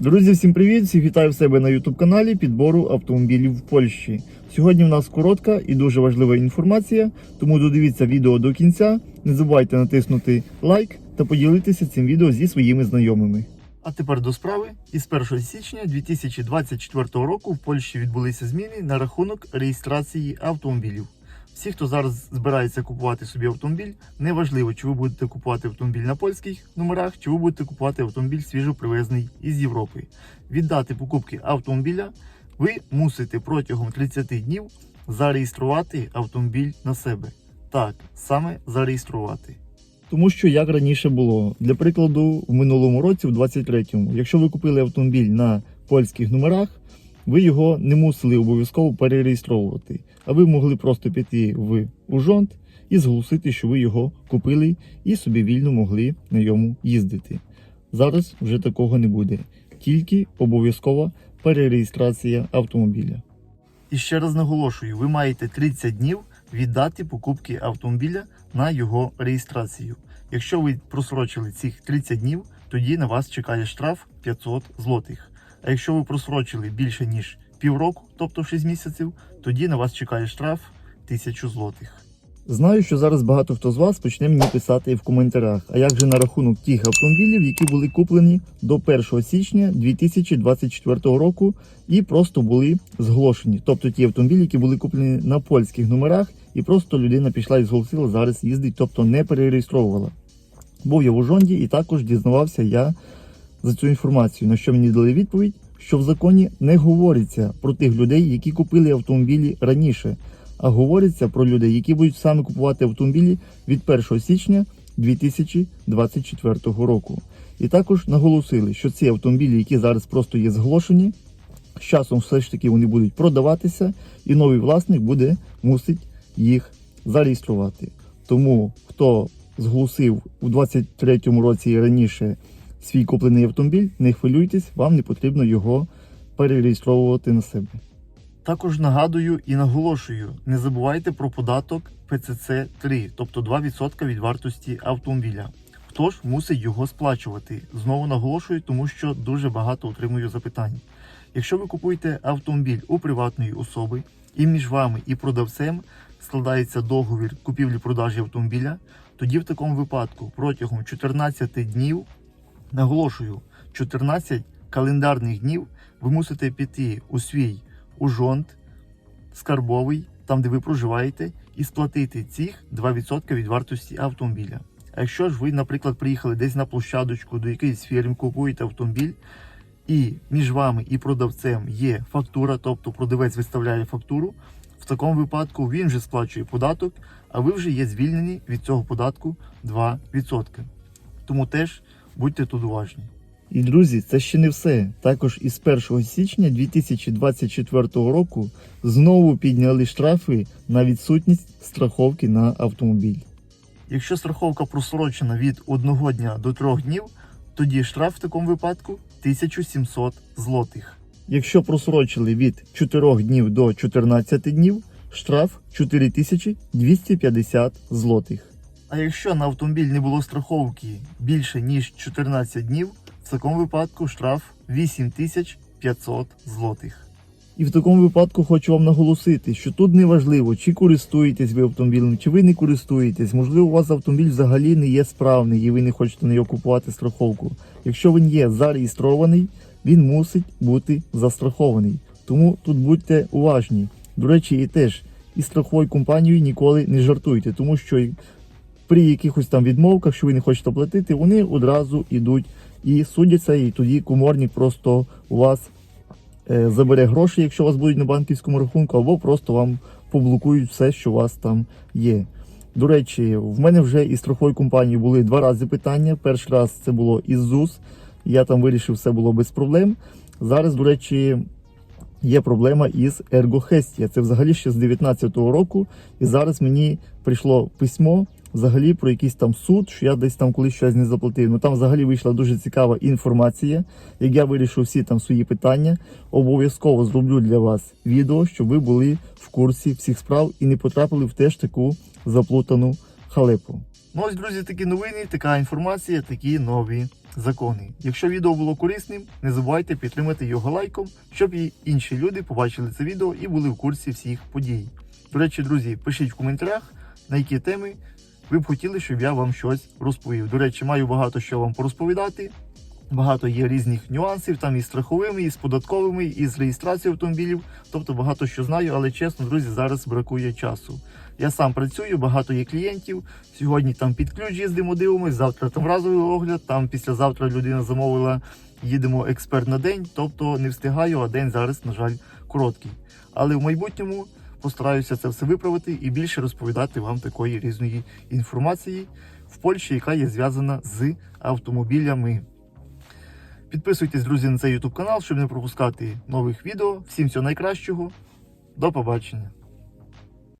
Друзі, всім привіт! Всіх вітаю в себе на YouTube каналі підбору автомобілів в Польщі. Сьогодні в нас коротка і дуже важлива інформація, тому додивіться відео до кінця. Не забувайте натиснути лайк та поділитися цим відео зі своїми знайомими. А тепер до справи. Із 1 січня 2024 року в Польщі відбулися зміни на рахунок реєстрації автомобілів. Всі, хто зараз збирається купувати собі автомобіль, неважливо, чи ви будете купувати автомобіль на польських номерах, чи ви будете купувати автомобіль свіжопривезений із Європи. Від дати покупки автомобіля ви мусите протягом 30 днів зареєструвати автомобіль на себе. Так, саме зареєструвати. Тому що як раніше було, для прикладу, в минулому році, в 23-му, якщо ви купили автомобіль на польських номерах, ви його не мусили обов'язково перереєстровувати, а ви могли просто піти в Ужонт і зголосити, що ви його купили і собі вільно могли на ньому їздити. Зараз вже такого не буде, тільки обов'язкова перереєстрація автомобіля. І ще раз наголошую: ви маєте 30 днів від дати покупки автомобіля на його реєстрацію. Якщо ви просрочили цих 30 днів, тоді на вас чекає штраф 500 злотих. А якщо ви просрочили більше ніж півроку, тобто 6 місяців, тоді на вас чекає штраф 1000 злотих. Знаю, що зараз багато хто з вас почне мені писати в коментарях. А як же на рахунок тих автомобілів, які були куплені до 1 січня 2024 року і просто були зголошені? Тобто ті автомобілі, які були куплені на польських номерах, і просто людина пішла і зголосила зараз їздить, тобто не перереєстровувала. Був я в Ужонді і також дізнавався я за цю інформацію, на що мені дали відповідь, що в законі не говориться про тих людей, які купили автомобілі раніше, а говориться про людей, які будуть саме купувати автомобілі від 1 січня 2024 року. І також наголосили, що ці автомобілі, які зараз просто є зголошені, з часом все ж таки вони будуть продаватися, і новий власник буде мусить їх зареєструвати. Тому хто зголосив у 2023 році і раніше свій куплений автомобіль, не хвилюйтесь, вам не потрібно його перереєстровувати на себе. Також нагадую і наголошую: не забувайте про податок ПЦЦ 3, тобто 2% від вартості автомобіля. Хто ж мусить його сплачувати? Знову наголошую, тому що дуже багато отримую запитань. Якщо ви купуєте автомобіль у приватної особи, і між вами і продавцем складається договір купівлі-продажі автомобіля, тоді в такому випадку протягом 14 днів, наголошую, 14 календарних днів ви мусите піти у свій ужонт скарбовий, там де ви проживаєте, і сплатити цих 2% від вартості автомобіля. А якщо ж ви, наприклад, приїхали десь на площадочку до якоїсь фірми, купуєте автомобіль, і між вами і продавцем є фактура, тобто продавець виставляє фактуру, в такому випадку він вже сплачує податок, а ви вже є звільнені від цього податку 2%. Тому теж будьте тут уважні. І друзі, це ще не все. Також із 1 січня 2024 року знову підняли штрафи на відсутність страховки на автомобіль. Якщо страховка просрочена від 1 дня до 3 днів, тоді штраф в такому випадку 1700 злотих. Якщо просрочили від 4 днів до 14 днів, штраф 4250 злотих. А якщо на автомобіль не було страховки більше ніж 14 днів, в такому випадку штраф 8500 злотих. І в такому випадку хочу вам наголосити, що тут не важливо, чи користуєтесь ви автомобілем, чи ви не користуєтесь. Можливо, у вас автомобіль взагалі не є справний і ви не хочете на нього купувати страховку. Якщо він є зареєстрований, він мусить бути застрахований. Тому тут будьте уважні. До речі, і теж із страховою компанією ніколи не жартуйте, тому що при якихось там відмовках, що ви не хочете платити, вони одразу йдуть і судяться, і тоді коморник просто у вас е, забере гроші, якщо у вас будуть на банківському рахунку, або просто вам поблокують все, що у вас там є. До речі, в мене вже із страховою компанією були два рази питання. Перший раз це було із ЗУС. Я там вирішив, все було без проблем. Зараз, до речі, є проблема із Ергохестія. Це взагалі ще з 2019 року. І зараз мені прийшло письмо взагалі про якийсь там суд, що я десь там колись щось не заплатив. Ну там взагалі вийшла дуже цікава інформація. Як я вирішив всі там свої питання, обов'язково зроблю для вас відео, щоб ви були в курсі всіх справ і не потрапили в теж таку заплутану халепу. Ну ось, друзі, такі новини, така інформація, такі нові закони. Якщо відео було корисним, не забувайте підтримати його лайком, щоб і інші люди побачили це відео і були в курсі всіх подій. До речі, друзі, пишіть в коментарях, на які теми ви б хотіли, щоб я вам щось розповів. До речі, маю багато що вам порозповідати. Багато є різних нюансів, там і страховими, і з податковими, і з реєстрацією автомобілів. Тобто багато що знаю, але чесно, друзі, зараз бракує часу. Я сам працюю, багато є клієнтів. Сьогодні там під ключ їздимо, дивимось, завтра там разовий огляд, там післязавтра людина замовила, їдемо експерт на день, тобто не встигаю, а день зараз, на жаль, короткий. Але в майбутньому постараюся це все виправити і більше розповідати вам такої різної інформації в Польщі, яка є зв'язана з автомобілями. Підписуйтесь, друзі, на цей YouTube канал, щоб не пропускати нових відео. Всім всього найкращого. До побачення.